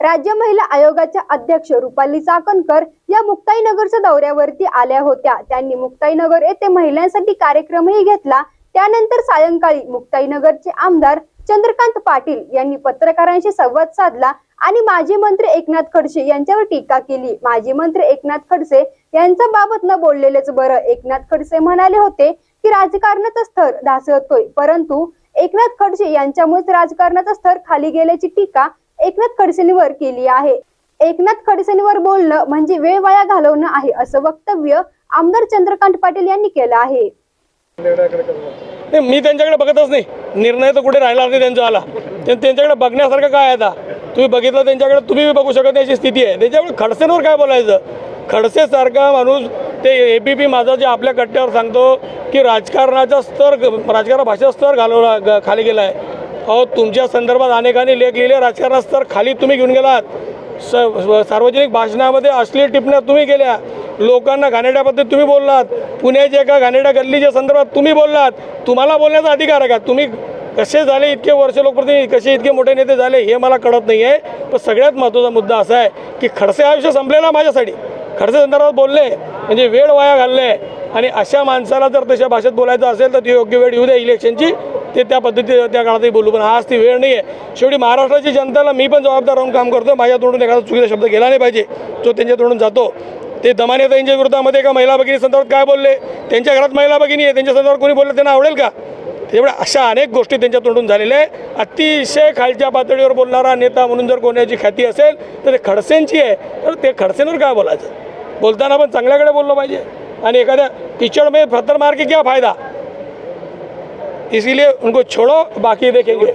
राज्य महिला आयोगाच्या अध्यक्ष रुपाली चाकणकर या मुक्ताईनगरच्या दौऱ्यावरती आल्या होत्या. त्यांनी मुक्ताईनगर येथे महिलांसाठी कार्यक्रमही घेतला. त्यानंतर सायंकाळी मुक्ताईनगरचे आमदार चंद्रकांत पाटील यांनी पत्रकारांशी संवाद साधला आणि माजी मंत्री एकनाथ खडसे यांच्यावर टीका केली. माजी मंत्री एकनाथ खडसे यांच्या बाबत न बोललेलेच बरं. एकनाथ खडसे म्हणाले होते की राजकारणाचा स्तर ढासळतोय. परंतु एकनाथ खडसे यांच्यामुळेच राजकारणाचा स्तर खाली गेल्याची टीका एकनाथ खडसेंवर केली आहे. एकनाथ खडसेंवर बोलणं म्हणजे वेळ वाया घालवणं आहे असं वक्तव्य आमदार चंद्रकांत पाटील यांनी केलं आहे. मी त्यांच्याकडे बघतच नाही. निर्णय तर कुठे राहिला नाही त्यांचा आला. त्यांच्याकडे बघण्यासारखं काय आता? तुम्ही बघितलं त्यांच्याकडे तुम्ही बघू शकत नाही अशी स्थिती आहे. त्यांच्याकडे खडसेंवर काय बोलायचं? खडसेसारखा माणूस ते ए बी पी माझा जे आपल्या कट्ट्यावर सांगतो की राजकारणाचा स्तर राजकारण भाषेचा स्तर घालवला खाली गेला आहे अहो तुमच्या संदर्भात अनेकांनी लेख लिहिले राजकारणात तर खाली तुम्ही घेऊन गेलात. स सार्वजनिक भाषणामध्ये अश्लील टिप्पण्या तुम्ही केल्या. लोकांना घाणेड्याबद्दल तुम्ही बोललात. पुण्याच्या एका घाणेड्या गल्लीच्या संदर्भात तुम्ही बोललात. तुम्हाला बोलण्याचा अधिकार आहे का? तुम्ही कसे झाले इतके वर्ष लोकप्रतिनिधी कसे इतके मोठे नेते झाले हे मला कळत नाही आहे पण सगळ्यात महत्त्वाचा मुद्दा असा आहे की खडसे आयुष्य संपलेला माझ्यासाठी. खडसे संदर्भात बोलले म्हणजे वेळ वाया घालले आणि अशा माणसाला जर तशा भाषेत बोलायचं असेल तर ती योग्य वेळ येऊ द्या इलेक्शनची. ते त्या पद्धतीने त्या काळातही बोलू पण आज ती वेळ नाही आहे शेवटी महाराष्ट्राची जनतेला मी पण जबाबदार राहून काम करतो माझ्या तोंडून एखादा चुकीचा शब्द गेला नाही पाहिजे. जो त्यांच्या तोंडून जातो. ते दमानेताईंच्या विरोधामध्ये एका महिला भगिनी संदर्भात काय बोलले? त्यांच्या घरात महिला भगिनी आहे. त्यांच्या संदर्भात कोणी बोललं? त्यांना आवडेल का? त्यामुळे अशा अनेक गोष्टी त्यांच्या तोंडून झालेल्या आहे अतिशय खालच्या पातळीवर बोलणारा नेता म्हणून जर कोणाची ख्याती असेल तर ते खडसेंची आहे. तर ते खडसेंवर काय बोलायचं? बोलताना पण चांगल्याकडे बोललं पाहिजे. आणि एखाद्या किचडमध्ये फतर मार्के क्या फायदा. इसीलिए उनको छोड़ो बाकी देखेंगे।